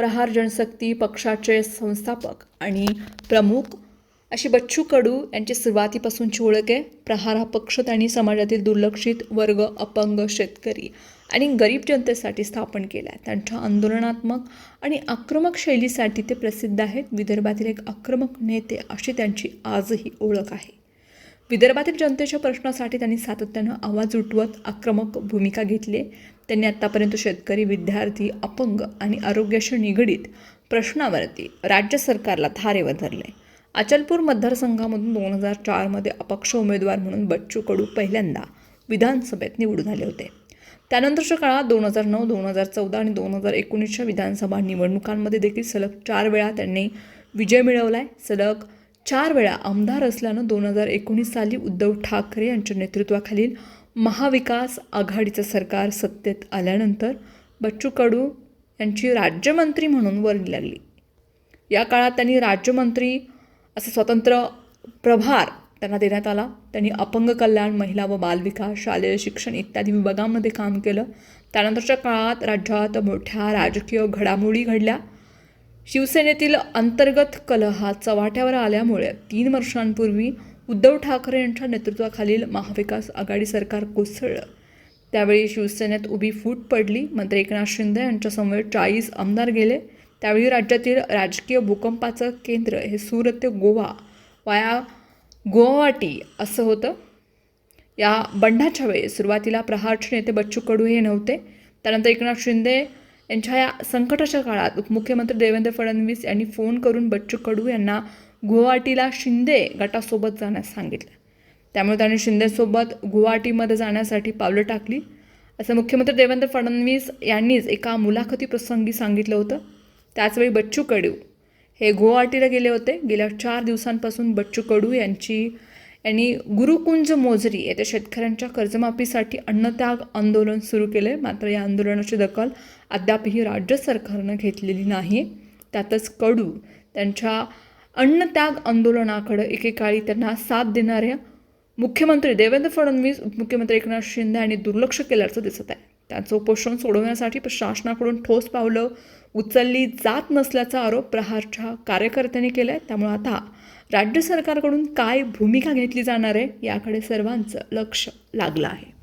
प्रहार जनशक्ती पक्षाचे संस्थापक आणि प्रमुख. अशी बच्चू कडू यांची सुरुवातीपासूनची ओळख आहे. प्रहार हा पक्ष त्यांनी समाजातील दुर्लक्षित वर्ग अपंग शेतकरी आणि गरीब जनतेसाठी स्थापन केला आहे त्यांच्या आंदोलनात्मक आणि आक्रमक शैलीसाठी ते प्रसिद्ध आहेत. विदर्भातील एक आक्रमक नेते अशी त्यांची आजही ओळख आहे. विदर्भातील जनतेच्या प्रश्नासाठी त्यांनी सातत्यानं आवाज उठवत आक्रमक भूमिका घेतली. त्यांनी आत्तापर्यंत शेतकरी विद्यार्थी अपंग आणि आरोग्याशी निगडीत प्रश्नावरती राज्य सरकारला धारेवर धरले. अचलपूर मतदारसंघामधून दोन हजार चारमध्ये अपक्ष उमेदवार म्हणून बच्चू कडू पहिल्यांदा विधानसभेत निवडून आले होते. त्यानंतरच्या काळात दोन हजार नऊ दोन हजार चौदा आणि दोन हजार एकोणीसच्या विधानसभा निवडणुकांमध्ये देखील सलग चार वेळा त्यांनी विजय मिळवला आहे सलग चार वेळा आमदार असल्यानं दोन हजार एकोणीस साली उद्धव ठाकरे यांच्या नेतृत्वाखालील महाविकास आघाडीचं सरकार सत्तेत आल्यानंतर बच्चू कडू यांची राज्यमंत्री म्हणून वर्णी लागली. या काळात त्यांनी राज्यमंत्री असं स्वतंत्र प्रभार त्यांना देण्यात आला. त्यांनी अपंग कल्याण महिला व बालविकास शालेय शिक्षण इत्यादी विभागांमध्ये काम केलं. त्यानंतरच्या काळात राज्यात मोठ्या राजकीय घडामोडी घडल्या. शिवसेनेतील अंतर्गत कलह हा चव्हाट्यावर आल्यामुळे तीन वर्षांपूर्वी उद्धव ठाकरे यांच्या नेतृत्वाखालील महाविकास आघाडी सरकार कोसळलं. त्यावेळी शिवसेनेत उभी फूट पडली. मंत्री एकनाथ शिंदे यांच्यासमोर चाळीस आमदार गेले. त्यावेळी राज्यातील राजकीय भूकंपाचं केंद्र हे सुरत ते गोवा वाया गोवावाटी असं होतं. या बंडाच्या वेळी सुरुवातीला प्रहारचे नेते बच्चू कडू हे नव्हते. त्यानंतर एकनाथ शिंदे यांच्या या संकटाच्या काळात उपमुख्यमंत्री देवेंद्र फडणवीस यांनी फोन करून बच्चू कडू यांना गुवाहाटीला शिंदे गटासोबत जाण्यास सांगितलं. त्यामुळे त्यांनी शिंदेसोबत गुवाहाटीमध्ये जाण्यासाठी पावलं टाकली. असं मुख्यमंत्री देवेंद्र फडणवीस यांनीच एका मुलाखतीप्रसंगी सांगितलं होतं. त्याचवेळी बच्चू कडू हे गुवाहाटीला गेले होते. गेल्या चार दिवसांपासून बच्चू कडू यांची यांनी गुरुकुंज मोजरी येथे शेतकऱ्यांच्या कर्जमाफीसाठी अन्नत्याग आंदोलन सुरू केले मात्र या आंदोलनाची दखल अद्यापही राज्य सरकारनं घेतलेली नाही. त्यातच कडू त्यांच्या अन्नत्याग आंदोलनाकडं एकेकाळी त्यांना साथ देणाऱ्या मुख्यमंत्री देवेंद्र फडणवीस उपमुख्यमंत्री एकनाथ शिंदे यांनी दुर्लक्ष केल्याचं दिसत आहे. त्याचं उपोषण सोडवण्यासाठी प्रशासनाकडून ठोस पावलं उचलली जात नसल्याचा आरोप प्रहारच्या कार्यकर्त्यांनी केला आहे त्यामुळे आता राज्य सरकारकडून काय भूमिका घेतली जाणार आहे याकडे सर्वांचं लक्ष लागलं आहे.